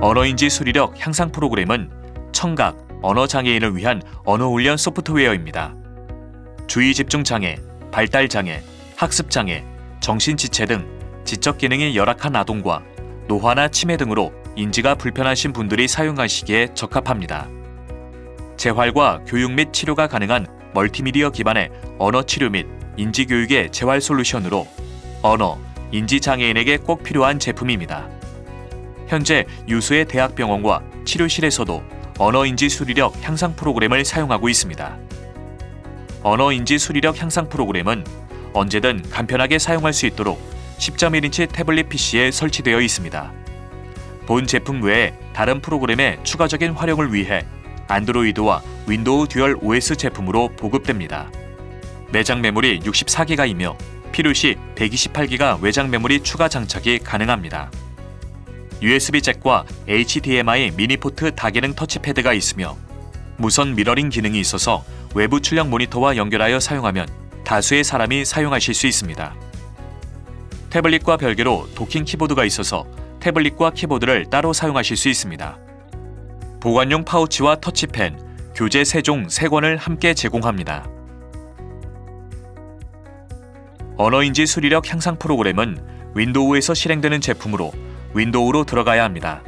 언어인지 수리력 향상 프로그램은 청각, 언어 장애인을 위한 언어 훈련 소프트웨어입니다. 주의 집중 장애, 발달 장애, 학습 장애, 정신 지체 등 지적 기능이 열악한 아동과 노화나 치매 등으로 인지가 불편하신 분들이 사용하시기에 적합합니다. 재활과 교육 및 치료가 가능한 멀티미디어 기반의 언어 치료 및 인지 교육의 재활 솔루션으로 언어, 인지 장애인에게 꼭 필요한 제품입니다. 현재 유수의 대학병원과 치료실에서도 언어인지 수리력 향상 프로그램을 사용하고 있습니다. 언어인지 수리력 향상 프로그램은 언제든 간편하게 사용할 수 있도록 10.1인치 태블릿 PC에 설치되어 있습니다. 본 제품 외에 다른 프로그램의 추가적인 활용을 위해 안드로이드와 윈도우 듀얼 OS 제품으로 보급됩니다. 내장 메모리 64기가이며 필요시 128기가 외장 메모리 추가 장착이 가능합니다. USB 잭과 HDMI 미니 포트 다기능 터치패드가 있으며 무선 미러링 기능이 있어서 외부 출력 모니터와 연결하여 사용하면 다수의 사람이 사용하실 수 있습니다. 태블릿과 별개로 도킹 키보드가 있어서 태블릿과 키보드를 따로 사용하실 수 있습니다. 보관용 파우치와 터치펜, 교재 세종 3권을 함께 제공합니다. 언어인지 수리력 향상 프로그램은 윈도우에서 실행되는 제품으로 윈도우로 들어가야 합니다.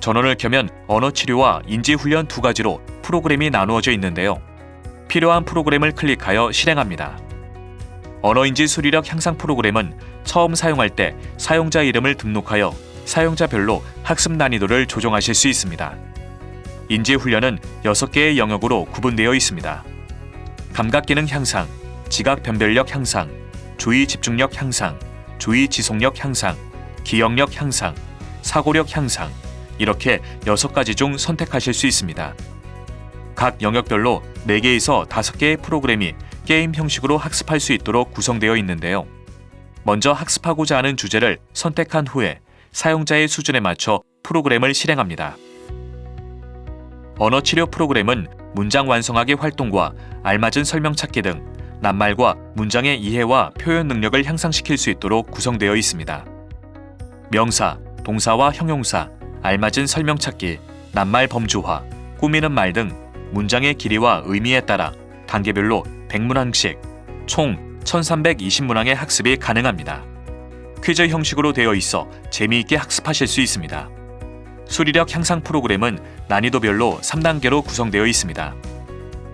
전원을 켜면 언어 치료와 인지 훈련 두 가지로 프로그램이 나누어져 있는데요. 필요한 프로그램을 클릭하여 실행합니다. 언어인지 수리력 향상 프로그램은 처음 사용할 때 사용자 이름을 등록하여 사용자별로 학습 난이도를 조정하실 수 있습니다. 인지 훈련은 6개의 영역으로 구분되어 있습니다. 감각 기능 향상, 지각 변별력 향상, 주의 집중력 향상, 주의 지속력 향상, 기억력 향상, 사고력 향상 이렇게 6가지 중 선택하실 수 있습니다. 각 영역별로 4개에서 5개의 프로그램이 게임 형식으로 학습할 수 있도록 구성되어 있는데요. 먼저 학습하고자 하는 주제를 선택한 후에 사용자의 수준에 맞춰 프로그램을 실행합니다. 언어 치료 프로그램은 문장 완성하기 활동과 알맞은 설명 찾기 등 낱말과 문장의 이해와 표현 능력을 향상시킬 수 있도록 구성되어 있습니다. 명사, 동사와 형용사, 알맞은 설명 찾기, 낱말 범주화, 꾸미는 말 등 문장의 길이와 의미에 따라 단계별로 100문항씩 총 1320문항의 학습이 가능합니다. 퀴즈 형식으로 되어 있어 재미있게 학습하실 수 있습니다. 수리력 향상 프로그램은 난이도별로 3단계로 구성되어 있습니다.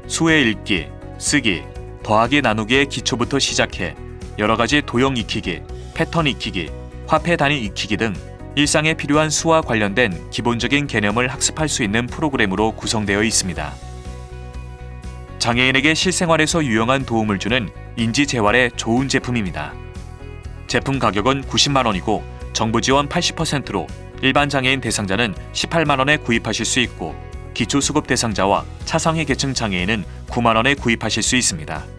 수의 읽기, 쓰기, 더하기 나누기의 기초부터 시작해 여러 가지 도형 익히기, 패턴 익히기, 화폐 단위 익히기 등 일상에 필요한 수와 관련된 기본적인 개념을 학습할 수 있는 프로그램으로 구성되어 있습니다. 장애인에게 실생활에서 유용한 도움을 주는 인지 재활의 좋은 제품입니다. 제품 가격은 90만 원이고 정부 지원 80%로 일반 장애인 대상자는 18만 원에 구입하실 수 있고 기초수급 대상자와 차상위 계층 장애인은 9만 원에 구입하실 수 있습니다.